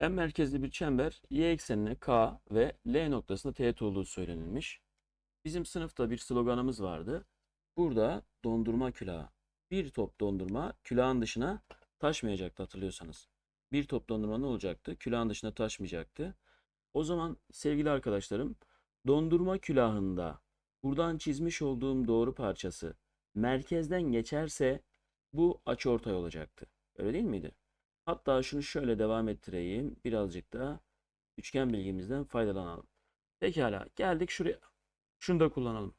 En merkezli bir çember y eksenine K ve L noktasında teğet olduğu söylenilmiş. Bizim sınıfta bir sloganımız vardı. Burada dondurma külahı. Bir top dondurma külahın dışına taşmayacaktı hatırlıyorsanız. Bir top dondurma ne olacaktı? Külahın dışına taşmayacaktı. O zaman sevgili arkadaşlarım dondurma külahında buradan çizmiş olduğum doğru parçası merkezden geçerse bu açıortay olacaktı. Öyle değil miydi? Hatta şunu şöyle devam ettireyim. Birazcık da üçgen bilgimizden faydalanalım. Pekala geldik şuraya. Şunu da kullanalım.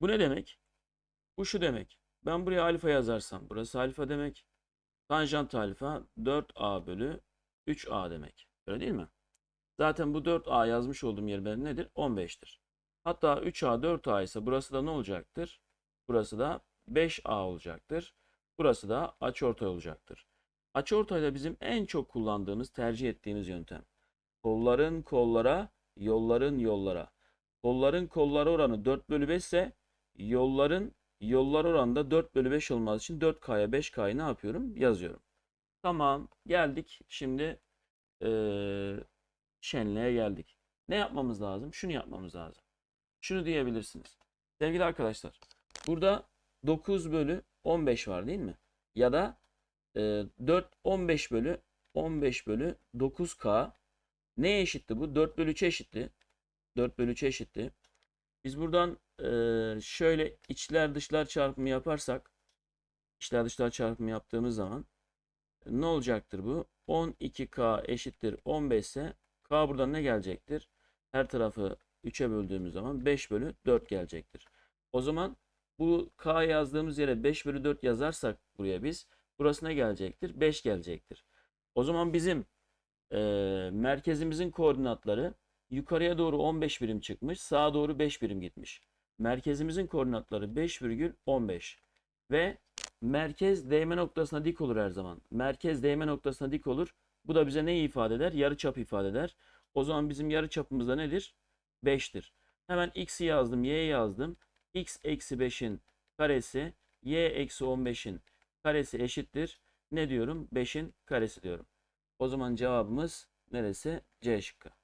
Bu ne demek? Bu şu demek. Ben buraya alfa yazarsam burası alfa demek. Tanjant alfa 4a bölü 3a demek. Öyle değil mi? Zaten bu 4a yazmış olduğum yer benim nedir? 15'tir. Hatta 3a 4a ise burası da ne olacaktır? Burası da 5a olacaktır. Burası da açıortay olacaktır. Açıortayda bizim en çok kullandığımız, tercih ettiğimiz yöntem. Kolların kollara, yolların yollara. Kolların kollara oranı 4 bölü 5 ise yolların yollar oranı da 4 bölü 5 olması için 4K'ya 5K'yı ne yapıyorum? Yazıyorum. Tamam geldik şimdi eee şenliğe geldik. Ne yapmamız lazım? Şunu yapmamız lazım. Şunu diyebilirsiniz. Sevgili arkadaşlar burada 9 bölü 15 var değil mi? Ya da e, 4 15 bölü 15 bölü 9K neye eşitti bu? 4 bölü 3'e eşitti. 4 bölü 3'e eşitti. Biz buradan e, şöyle içler dışlar çarpımı yaparsak içler dışlar çarpımı yaptığımız zaman ne olacaktır bu? 12K eşittir 15 ise K buradan ne gelecektir? Her tarafı 3'e böldüğümüz zaman 5 bölü 4 gelecektir. O zaman bu K yazdığımız yere 5 bölü 4 yazarsak buraya biz burası ne gelecektir? 5 gelecektir. O zaman bizim e, merkezimizin koordinatları yukarıya doğru 15 birim çıkmış, sağa doğru 5 birim gitmiş. Merkezimizin koordinatları 5,15 ve merkez değme noktasına dik olur her zaman. Merkez değme noktasına dik olur. Bu da bize neyi ifade eder? Yarıçap ifade eder. O zaman bizim yarıçapımız da nedir? 5'tir. Hemen x'i yazdım, y'yi yazdım. x eksi 5'in karesi, y eksi 15'in karesi eşittir. Ne diyorum? 5'in karesi diyorum. O zaman cevabımız neresi? C şıkkı.